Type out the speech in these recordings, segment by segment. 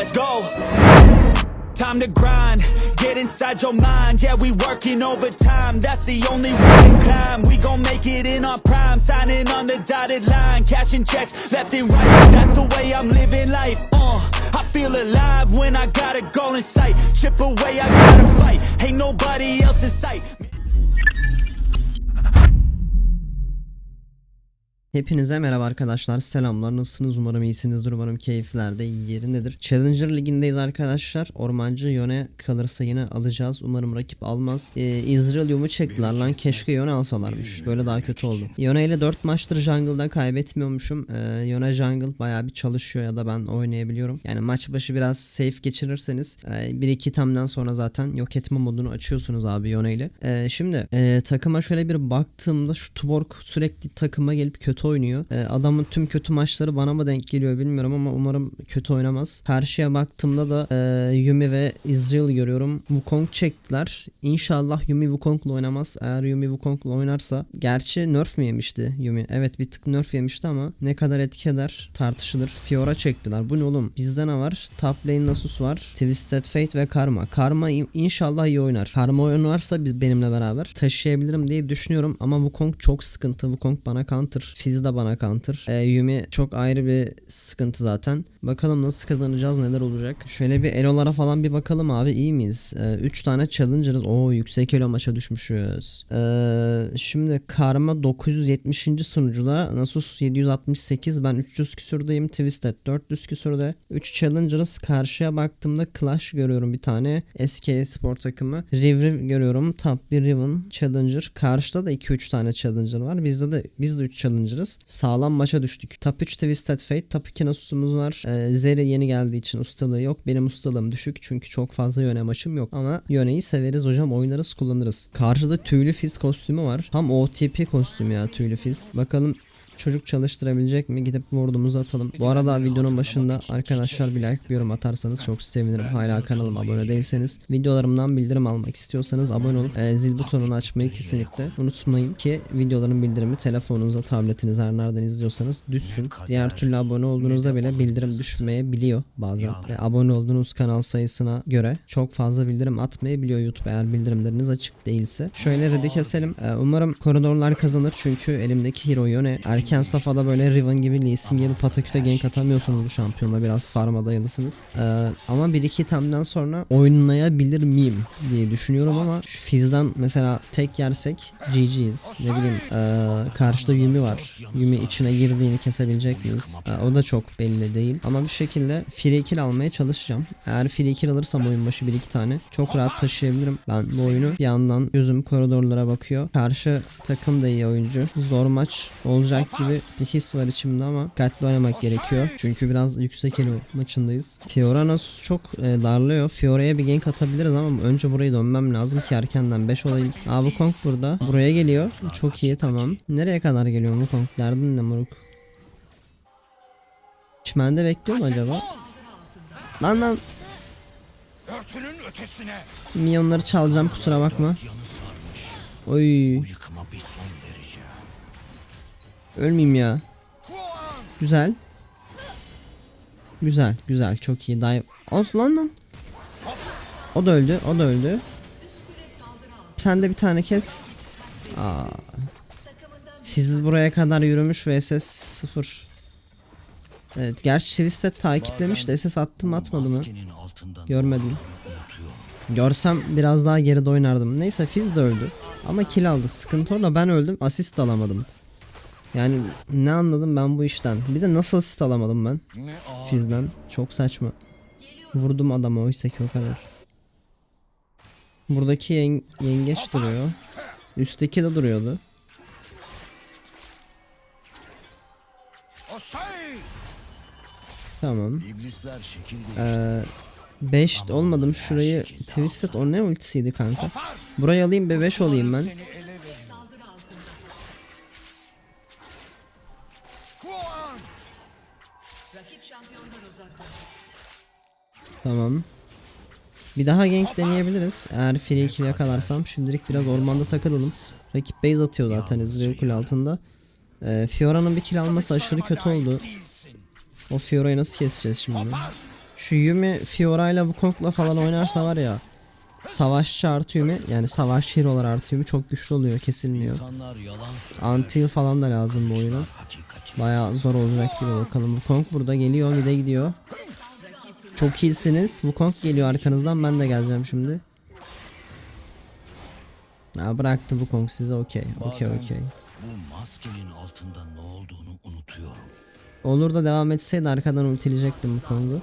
let's go. Time to grind, get inside your mind. Yeah, we working overtime. That's the only way to climb. We gon' make it in our prime, signing on the dotted line, cashing checks left and right. That's the way I'm living life. Uh, I feel alive when I got a goal in sight. Chip away, I gotta fight. Ain't nobody else in sight. Hepinize merhaba arkadaşlar. Selamlar. Nasılsınız? Umarım iyisinizdir. Umarım keyifler de yerindedir. Challenger ligindeyiz arkadaşlar. Ormancı Yone kalırsa yine alacağız. Umarım rakip almaz. Ee, Israel Yum'u çektiler lan. Keşke Yone alsalarmış. Böyle daha kötü oldu. Yone ile 4 maçtır jungle'da kaybetmiyormuşum. Ee, Yone jungle bayağı bir çalışıyor ya da ben oynayabiliyorum. Yani maç başı biraz safe geçirirseniz 1-2 tamdan sonra zaten yok etme modunu açıyorsunuz abi Yone ile. Ee, şimdi e, takıma şöyle bir baktığımda şu Tuborg sürekli takıma gelip kötü oynuyor. Ee, adamın tüm kötü maçları bana mı denk geliyor bilmiyorum ama umarım kötü oynamaz. Karşıya baktığımda da e, Yumi ve Israel görüyorum. Wukong çektiler. İnşallah Yumi Wukong'la oynamaz. Eğer Yumi Wukong'la oynarsa gerçi nerf mi yemişti Yumi? Evet bir tık nerf yemişti ama ne kadar etki eder tartışılır. Fiora çektiler. Bu ne oğlum? Bizde ne var? Top lane Nasus var. Twisted Fate ve Karma. Karma in- inşallah iyi oynar. Karma oynarsa biz benimle beraber taşıyabilirim diye düşünüyorum ama Wukong çok sıkıntı. Wukong bana counter. Fizz bana counter. Ee, Yumi çok ayrı bir sıkıntı zaten. Bakalım nasıl kazanacağız neler olacak. Şöyle bir elolara falan bir bakalım abi iyi miyiz? 3 tane challenger'ız. Oo yüksek elo maça düşmüşüz. Ee, şimdi Karma 970. sunucuda Nasus 768 ben 300 küsürdeyim. Twisted 400 küsürde. 3 challenger'ız. Karşıya baktığımda Clash görüyorum bir tane. SK Spor takımı. Riv görüyorum. Top 1 Riven Challenger. Karşıda da 2-3 tane challenger var. Bizde de biz de 3 challenger'ız. Sağlam maça düştük. Top 3 Twisted Fate. Top 2 Nasus'umuz var. Ee, Zeri yeni geldiği için ustalığı yok. Benim ustalığım düşük çünkü çok fazla yöne maçım yok. Ama yöneyi severiz hocam. Oynarız kullanırız. Karşıda tüylü fiz kostümü var. Tam OTP kostümü ya tüylü fiz. Bakalım çocuk çalıştırabilecek mi? Gidip ward'umuzu atalım. Bu arada videonun başında arkadaşlar bir like bir yorum atarsanız çok sevinirim. Hala kanalıma abone değilseniz videolarımdan bildirim almak istiyorsanız abone olup e, zil butonunu açmayı kesinlikle unutmayın ki videoların bildirimi telefonunuza, tabletiniz her nereden izliyorsanız düşsün. Diğer türlü abone olduğunuzda bile bildirim düşmeyebiliyor bazen. E, abone olduğunuz kanal sayısına göre çok fazla bildirim atmayabiliyor YouTube eğer bildirimleriniz açık değilse. Şöyle red'i keselim. E, umarım koridorlar kazanır çünkü elimdeki hero yöne erken safhada böyle Riven gibi Lee Sin gibi pataküte gank atamıyorsunuz bu şampiyonla biraz farma dayalısınız. Ee, ama 1-2 itemden sonra oynayabilir miyim diye düşünüyorum ama şu Fizz'den mesela tek yersek GG'yiz. Ne bileyim ee, karşıda Yumi var. Yumi içine girdiğini kesebilecek miyiz? Ee, o da çok belli değil. Ama bir şekilde free kill almaya çalışacağım. Eğer free kill alırsam oyun başı 1-2 tane çok rahat taşıyabilirim ben bu oyunu. Bir yandan gözüm koridorlara bakıyor. Karşı takım da iyi oyuncu. Zor maç olacak gibi bir his var içimde ama dikkatli oynamak gerekiyor. Çünkü biraz yüksek elo maçındayız. Fiora Nasus çok e, darlıyor. Fiora'ya bir gank atabiliriz ama önce burayı dönmem lazım ki erkenden 5 olayım. Aa bu Kong burada. Buraya geliyor. Çok iyi tamam. Nereye kadar geliyor bu Kong? Derdin ne moruk? Çimende bekliyor mu acaba? Lan lan. Milyonları çalacağım kusura bakma. Oy. Ölmeyeyim ya. Güzel. Güzel, güzel. Çok iyi. Dive. Of lan lan. O da öldü, o da öldü. Sen de bir tane kes. Aa. Fiziz buraya kadar yürümüş ve SS 0. Evet, gerçi Twisted takiplemiş de SS attı mı atmadı mı? Görmedim. Görsem biraz daha geride oynardım. Neyse Fizz de öldü. Ama kill aldı. Sıkıntı orada ben öldüm. Asist alamadım. Yani ne anladım ben bu işten? Bir de nasıl asist alamadım ben? Fizz'den. Çok saçma. Vurdum adama oysa ki o kadar. Buradaki yen- yengeç duruyor. Üstteki de duruyordu. Tamam. Ee, 5 olmadım şurayı Twisted o ne ultisiydi kanka? Burayı alayım be 5 olayım ben. Tamam. Bir daha gank deneyebiliriz. Eğer free kill yakalarsam şimdilik biraz ormanda takılalım. Rakip base atıyor zaten Ezreal kule altında. Ee, Fiora'nın bir kill alması aşırı kötü oldu. O Fiora'yı nasıl keseceğiz şimdi? Şu Yumi Fiora ile Wukong'la falan oynarsa var ya Savaşçı artı yani savaş hero'lar artı Yumi çok güçlü oluyor kesilmiyor. Antil falan da lazım bu oyuna. Baya zor olacak gibi bakalım. Wukong burada geliyor mid'e gidiyor. Çok iyisiniz. Wukong geliyor arkanızdan ben de geleceğim şimdi. Ha, bıraktı Wukong size okey. Okey okey. Bu maskenin altında ne olduğunu unutuyorum. Olur da devam etseydi arkadan ultileyecektim Wukong'u.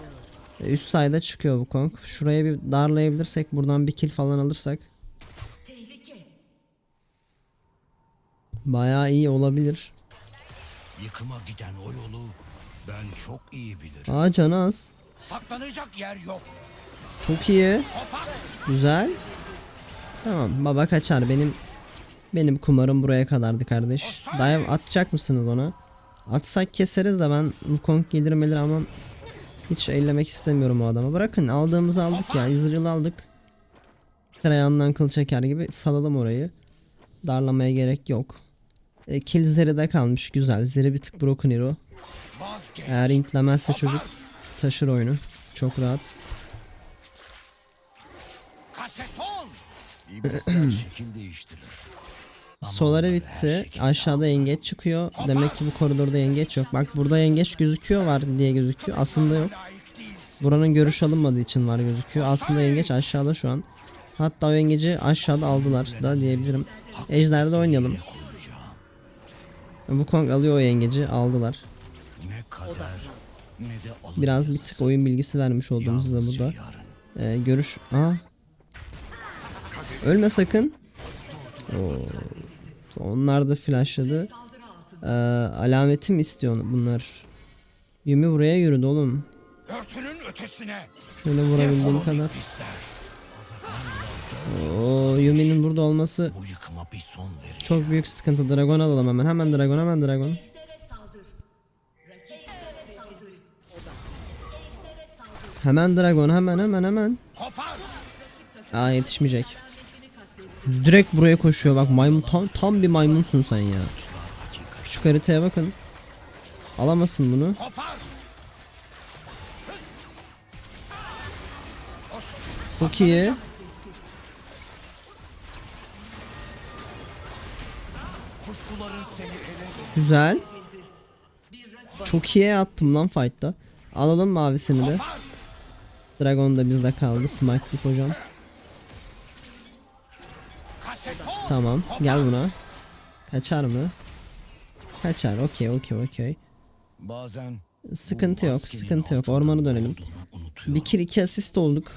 E, Üst sayda çıkıyor Wukong. Şuraya bir darlayabilirsek buradan bir kill falan alırsak. Baya iyi olabilir. Yıkıma giden o yolu ben çok iyi bilirim. Aa canı az. Saklanacak yer yok. Çok iyi. Güzel. Tamam baba kaçar benim benim kumarım buraya kadardı kardeş. Dive atacak mısınız ona? Atsak keseriz de ben Wukong gelir melir ama hiç ellemek istemiyorum o adamı. Bırakın aldığımızı aldık ya. Israel aldık. Tereyağından kıl çeker gibi salalım orayı. Darlamaya gerek yok. E, kill Zeri'de kalmış güzel. Zeri bir tık broken hero. Eğer intlemezse çocuk taşır oyunu. Çok rahat. Şekil. Soları bitti. Aşağıda yengeç çıkıyor. Demek ki bu koridorda yengeç yok. Bak burada yengeç gözüküyor var diye gözüküyor. Aslında yok. Buranın görüş alınmadığı için var gözüküyor. Aslında yengeç aşağıda şu an. Hatta o yengeci aşağıda aldılar da diyebilirim. Ejder'de oynayalım. Wukong alıyor o yengeci aldılar. Biraz bir tık oyun bilgisi vermiş oldum size burada. Ee, görüş. Aa. Ölme sakın. Oo. Onlar da flashladı. Ee, alameti mi istiyor bunlar? Yumi buraya yürüdü oğlum. Şöyle vurabildiğim kadar. Oo, Yumi'nin burada olması çok büyük sıkıntı. Dragon alalım hemen. Hemen Dragon, hemen Dragon. Hemen Dragon, hemen hemen hemen. Aa yetişmeyecek. Direkt buraya koşuyor bak maymun tam, tam bir maymunsun sen ya. Küçük haritaya bakın. Alamazsın bunu. Çok iyi. Güzel. Çok iyi attım lan fight'ta. Alalım mavisini de. Dragon da bizde kaldı. Smite'lik hocam. Tamam. Gel buna. Kaçar mı? Kaçar. Okey okey okey. Bazen Sıkıntı yok. Sıkıntı yok. Ormana ne dönelim. Bir kill iki asist olduk.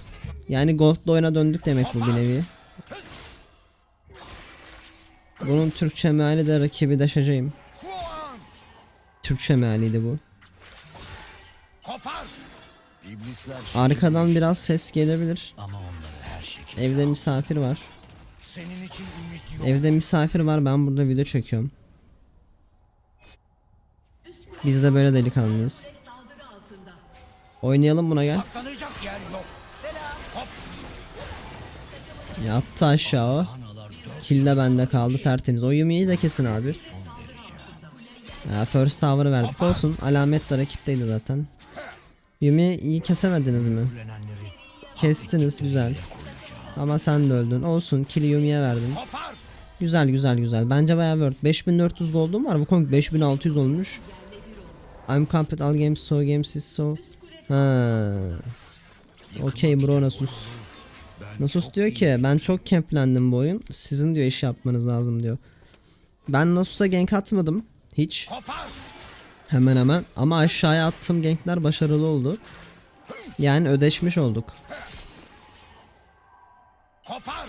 Yani Gold'la oyuna döndük demek bu bir nevi. Bunun Türkçe meali de rakibi deşeceğim. Türkçe mealiydi bu. Arkadan biraz ses gelebilir. Evde misafir var. Evde misafir var ben burada video çekiyorum. Biz de böyle delikanlıyız. Oynayalım buna gel. Yattı aşağı o. Kill de bende kaldı tertemiz. O Yumi'yi de kesin abi. Ya first tower'ı verdik olsun. Alamet de rakipteydi zaten. Yumi iyi kesemediniz mi? Kestiniz güzel. Ama sen de öldün. Olsun kill'i Yumi'ye kopar. Güzel güzel güzel. Bence bayağı worth. 5400 gold'um var. Wukong 5600 olmuş. I'm compet all games so games is so. Ha. Okey bro Nasus. Nasus diyor ki ben çok kemplendim bu oyun. Sizin diyor iş yapmanız lazım diyor. Ben Nasus'a gank atmadım. Hiç. Hemen hemen. Ama aşağıya attığım gankler başarılı oldu. Yani ödeşmiş olduk. Kopar.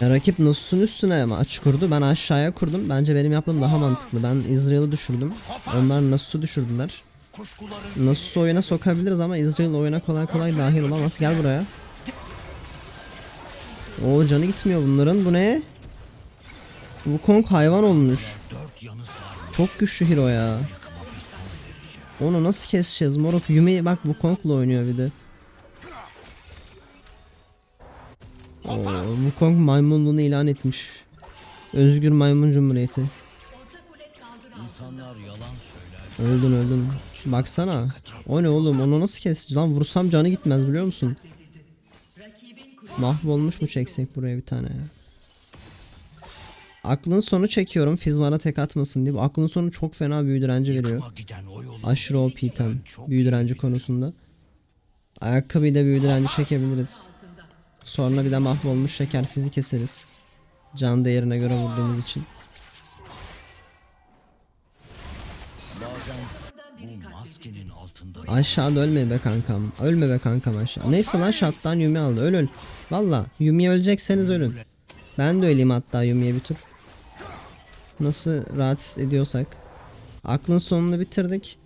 Ya Rakip Nasus'un üstüne ama açık kurdu. Ben aşağıya kurdum. Bence benim yaptığım daha mantıklı. Ben Israel'ı düşürdüm. Onlar Nasus'u düşürdüler. Nasus'u oyuna sokabiliriz ama Israel oyuna kolay kolay dahil olamaz. Gel buraya. O canı gitmiyor bunların. Bu ne? Wukong hayvan olmuş. Çok güçlü hero ya. Onu nasıl keseceğiz moruk? Yumi bak Wukong'la oynuyor bir de. Oo, Wukong maymunluğunu ilan etmiş. Özgür Maymun Cumhuriyeti. Öldün öldün. Baksana. O ne oğlum onu nasıl kes? Lan vursam canı gitmez biliyor musun? Mahvolmuş mu çeksek buraya bir tane ya? Aklın sonu çekiyorum Fizmar'a tek atmasın diye. Aklın sonu çok fena büyü direnci veriyor. Aşırı OP item çok büyü direnci konusunda. Ayakkabıyı da büyü direnci çekebiliriz. Sonra bir de mahvolmuş şeker fizi keseriz. Can değerine göre vurduğumuz için. Aşağıda ölme be kankam. Ölme be kankam aşağı. Neyse lan şattan Yumi aldı. Öl öl. Valla Yumi'ye ölecekseniz ölün. Ben de öleyim hatta Yumi'ye bir tur. Nasıl rahat ediyorsak. Aklın sonunu bitirdik.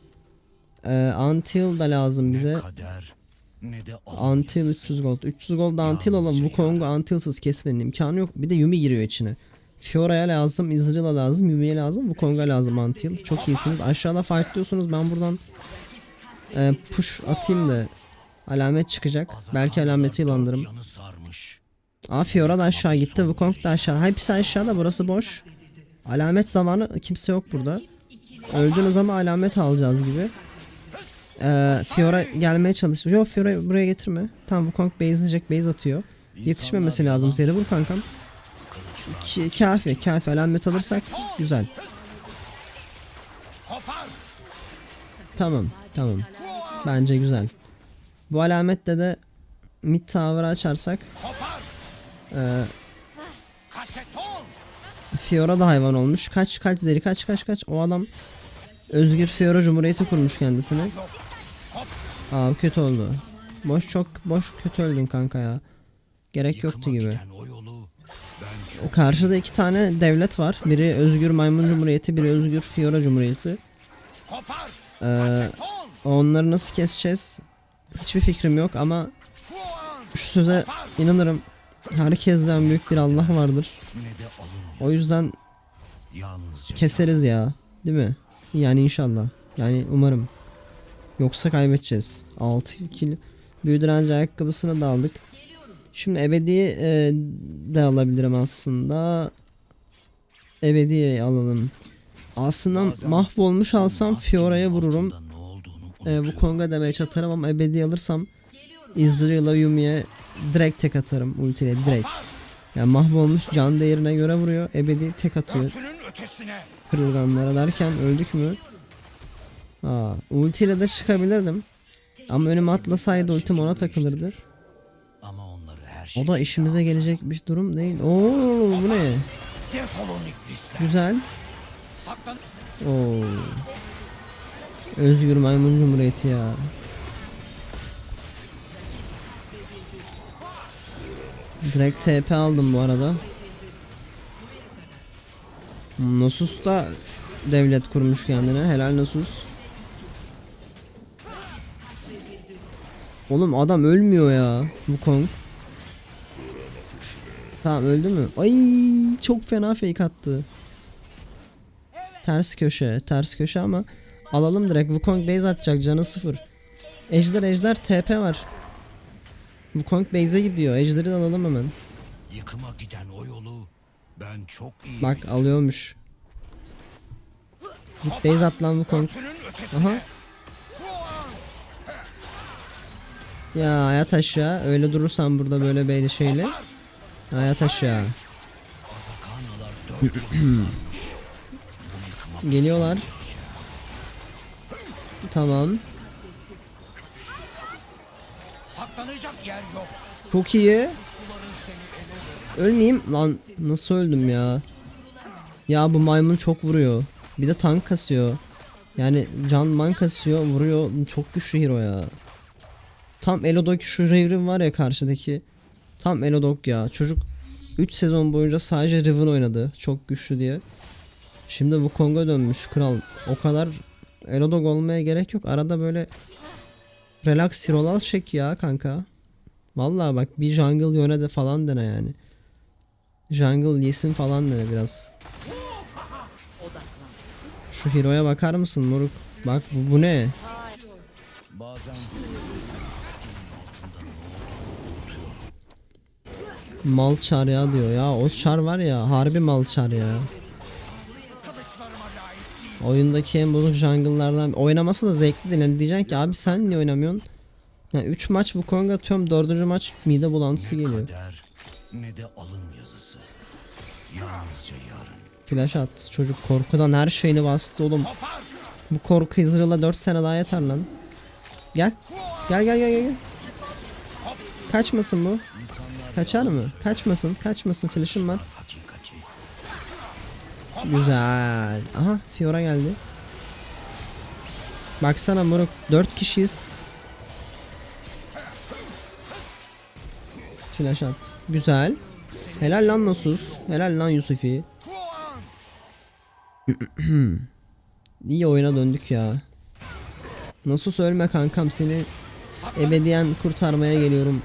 Ee, Until da lazım bize. kader Until 300 gold. 300 gold Until olan Wukong'u Until'sız kesmenin imkanı yok. Bir de Yumi giriyor içine. Fiora'ya lazım, Izril'a lazım, Yumi'ye lazım, Wukong'a lazım Until. Çok iyisiniz. Aşağıda fightlıyorsunuz. Ben buradan e, push atayım da alamet çıkacak. Belki alameti yılandırım. Aa Fiora da aşağı gitti. Wukong da aşağı. Hepsi aşağıda. Burası boş. Alamet zamanı kimse yok burada. Öldüğünüz zaman alamet alacağız gibi. Ee, Fiora gelmeye çalışıyor. Yok Fiora buraya getirme. Tam Wukong base'leyecek. Base atıyor. Yetişmemesi lazım. Seri vur kankam. Ki, kafi. Kafi. Alamet alırsak güzel. Tamam. Tamam. Bence güzel. Bu alamette de mid tower'ı açarsak ee, Fiora da hayvan olmuş. Kaç kaç zeri kaç kaç kaç. O adam Özgür Fiora Cumhuriyeti kurmuş kendisine. Aa kötü oldu. Boş çok boş kötü öldün kanka ya. Gerek yoktu gibi. o Karşıda iki tane devlet var. Biri Özgür Maymun Cumhuriyeti, biri Özgür Fiora Cumhuriyeti. Ee, onları nasıl keseceğiz? Hiçbir fikrim yok ama şu söze inanırım. Herkesten büyük bir Allah vardır. O yüzden keseriz ya. Değil mi? Yani inşallah. Yani umarım. Yoksa kaybedeceğiz. 6 kilo. Büyü direnci ayakkabısını da aldık. Şimdi ebedi e, de alabilirim aslında. Ebedi alalım. Aslında mahvolmuş alsam Fiora'ya vururum. E, bu Konga damage atarım ama ebedi alırsam Izrael'a Yumi'ye direkt tek atarım ultiyle direkt. Yani mahvolmuş can değerine göre vuruyor. Ebedi tek atıyor. Kırılganlara derken öldük mü? Aa, ultiyle de çıkabilirdim. Ama önüme atlasaydı ultim ona takılırdı. O da işimize gelecek bir durum değil. Oo bu ne? Güzel. Oo. Özgür Maymun Cumhuriyeti ya. Direkt TP aldım bu arada. Nasus da devlet kurmuş kendine. Helal Nasus. Oğlum adam ölmüyor ya. Wukong. Tamam öldü mü? Ay çok fena fake attı. Ters köşe, ters köşe ama alalım direkt. Wukong base atacak canı sıfır. Ejder ejder TP var. Wukong base'e gidiyor. Ejder'i de alalım hemen. Yıkıma giden o yolu ben çok iyi Bak alıyormuş. Git base at lan Wukong. Aha. Ya hayat aşağı. Öyle durursan burada böyle böyle şeyle. Hayat aşağı. Geliyorlar. Tamam. saklanacak yer yok. Çok iyi. Ölmeyeyim lan nasıl öldüm ya? Ya bu maymun çok vuruyor. Bir de tank kasıyor. Yani can man kasıyor, vuruyor. Çok güçlü hero ya. Tam Elodok şu Riven var ya karşıdaki. Tam Elodok ya. Çocuk 3 sezon boyunca sadece Riven oynadı. Çok güçlü diye. Şimdi Wukong'a dönmüş kral. O kadar Elodok olmaya gerek yok. Arada böyle relax hero'lar çek ya kanka. Vallahi bak bir jungle yöne de falan dene yani. Jungle Lee Sin falan dene biraz. Şu hero'ya bakar mısın moruk? Bak bu, bu ne? Bazen Mal çar ya diyor ya. O çar var ya harbi mal çar ya. Oyundaki en bozuk jungle'lardan oynaması da zevkli değil. Yani diyeceksin ki abi sen niye oynamıyorsun? Yani 3 maç Wukong atıyorum 4. maç mide bulantısı Ne geliyor. kader ne de alın yazısı. Yalnızca yarın. Flash at çocuk korkudan her şeyini bastı oğlum. Bu korku Israel'a 4 sene daha yeter lan. Gel gel gel gel. gel. Kaçmasın bu. Kaçar mı? Kaçmasın. Kaçmasın. Flash'ım var. Güzel. Aha Fiora geldi. Baksana moruk 4 kişiyiz. Flash at. Güzel. Helal lan Nasus. Helal lan Yusufi. İyi oyuna döndük ya. Nasus ölme kankam seni ebediyen kurtarmaya geliyorum.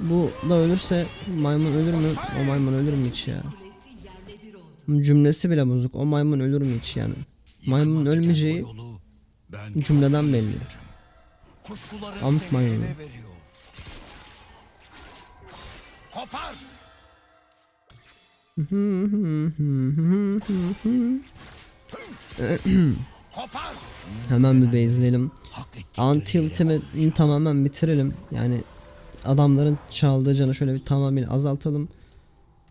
Bu da ölürse maymun ölür mü? O maymun ölür mü hiç ya? Cümlesi bile bozuk. O maymun ölür mü hiç yani? Maymun Yıkıma giden o ölmeyeceği cümleden belli. Amk maymunu. Kopar. Hemen bir ettikleri Anti-ultimate'ini tamamen bitirelim. Yani adamların çaldığı canı şöyle bir tamamen azaltalım.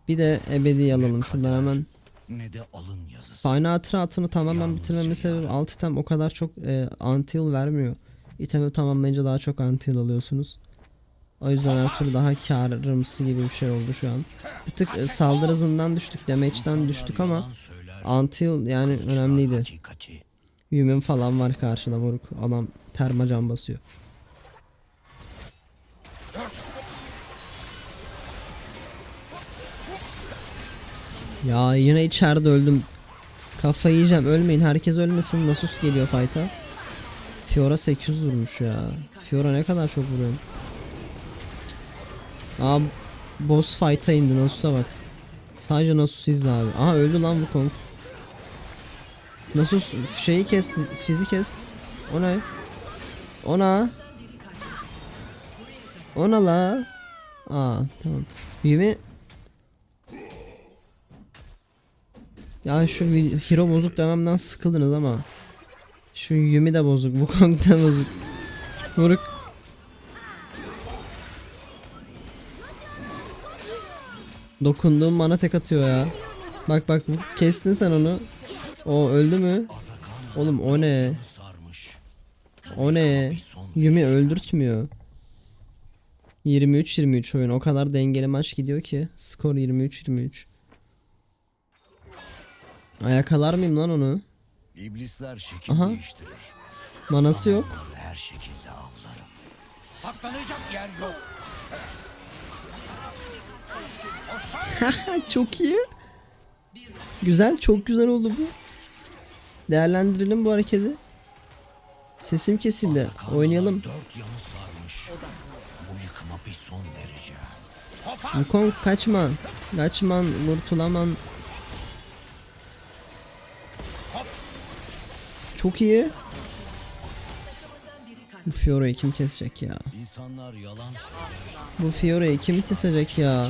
Bir de ebedi alalım şuradan hemen. ne de alın yazısı. Fine hatıratını tamamen bitirmemin sebebi alt item o kadar çok e, anti-heal vermiyor. İtemi tamamlayınca daha çok anti-heal alıyorsunuz. O yüzden her türlü daha karımsı gibi bir şey oldu şu an. Bir tık e, saldırı hızından düştük, damage'den düştük ama anti-heal yani önemliydi. Human falan var karşıda moruk. Adam permacan basıyor. Ya yine içeride öldüm. Kafayı yiyeceğim. Ölmeyin. Herkes ölmesin. Nasus geliyor fight'a. Fiora 800 vurmuş ya. Fiora ne kadar çok vuruyor. Aa boss fight'a indi Nasus'a bak. Sadece Nasus izle abi. Aha öldü lan bu Kong. Nasus şeyi kes, fizi kes. O ne? Ona. Ona la. Aa tamam. Yumi Ya şu hero bozuk dememden sıkıldınız ama Şu Yumi de bozuk, bu Kong da bozuk Moruk Dokunduğum bana tek atıyor ya Bak bak kestin sen onu O öldü mü? Oğlum o ne? O ne? Yumi öldürtmüyor. 23-23 oyun. O kadar dengeli maç gidiyor ki. Skor 23-23. Ayakalar mıyım lan onu? İblisler şekil Aha. değiştirir. Manası yok. Her şekilde avlarım. Saklanacak yer yok. çok iyi. Güzel, çok güzel oldu bu. Değerlendirelim bu hareketi. Sesim kesildi. Oynayalım. Wukong kaçma. Kaçman, kurtulaman. Çok iyi. Bu Fiora'yı kim kesecek ya? İnsanlar yalan söyler. Bu Fiora'yı kim kesecek ya?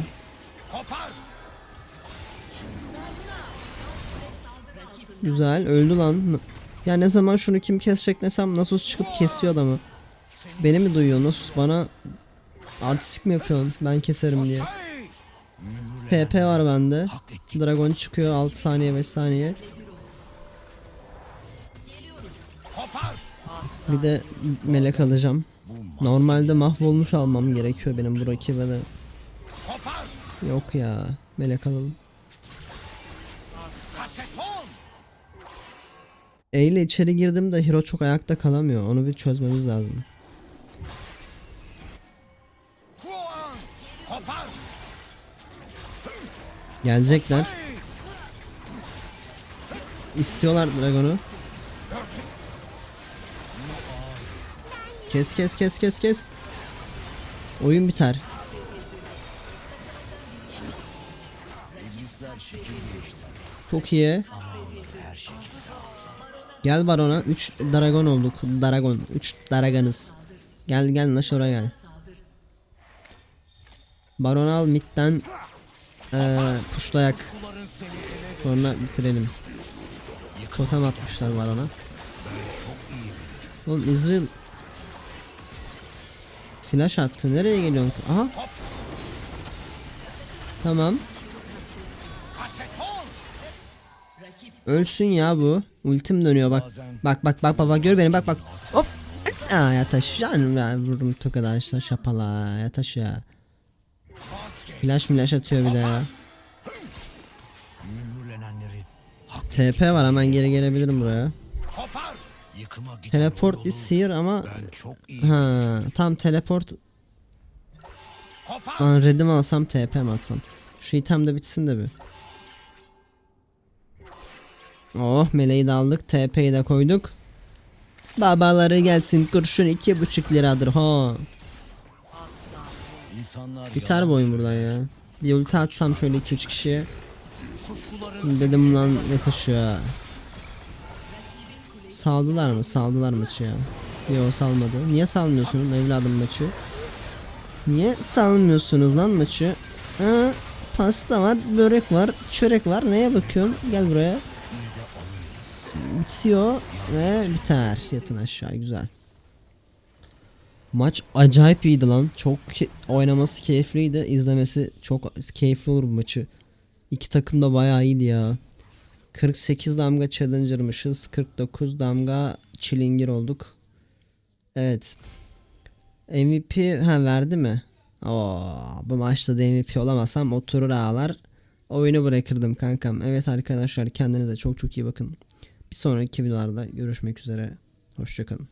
Güzel öldü lan. Ya ne zaman şunu kim kesecek desem Nasus çıkıp kesiyor adamı. Beni mi duyuyor Nasus bana artistik mi yapıyorsun ben keserim diye. TP var bende. Dragon çıkıyor 6 saniye 5 saniye. Bir de melek alacağım. Normalde mahvolmuş almam gerekiyor benim bu rakibe. Yok ya melek alalım. E ile içeri girdim de hero çok ayakta kalamıyor. Onu bir çözmemiz lazım. Gelecekler. İstiyorlar Dragon'u. Kes kes kes kes kes. Oyun biter. Çok iyi. Gel barona 3 dragon olduk. Dragon 3 dragonız. Gel gel Nashor'a gel. Baron al midden eee puşlayak. Sonra bitirelim. Totem atmışlar var ona. Oğlum Israel Flash attı. Nereye geliyorsun? Aha. Tamam. Ölsün ya bu. Ultim dönüyor bak. Bak bak bak bak gör beni bak bak. Hop. Aa yataş. Yani ben vururum tokadı arkadaşlar şapala yataş ya. Flash milaş atıyor bir de ya. TP var hemen geri gelebilirim buraya. Teleport is here ama ben çok iyi ha tam teleport. Lan redim alsam TP mi atsam? Şu item de bitsin de bir. Oh meleği de aldık. TP'yi de koyduk. Babaları gelsin kurşun iki buçuk liradır ha. Biter bu oyun buradan ya. Bir ulti atsam şöyle 2-3 kişiye. Dedim lan ne taşı. Saldılar mı? Saldılar maçı ya. Yok salmadı. Niye salmıyorsunuz evladım maçı? Niye salmıyorsunuz lan maçı? Ha, pasta var, börek var, çörek var. Neye bakıyorum? Gel buraya. Bitiyor ve biter. Yatın aşağı güzel. Maç acayip iyiydi lan. Çok oynaması keyifliydi. İzlemesi çok keyifli olur bu maçı. İki takım da bayağı iyiydi ya. 48 damga challenger'mışız. 49 damga çilingir olduk. Evet. MVP ha verdi mi? Oo, bu maçta da MVP olamasam oturur ağlar. Oyunu bırakırdım kankam. Evet arkadaşlar kendinize çok çok iyi bakın. Bir sonraki videolarda görüşmek üzere. Hoşçakalın.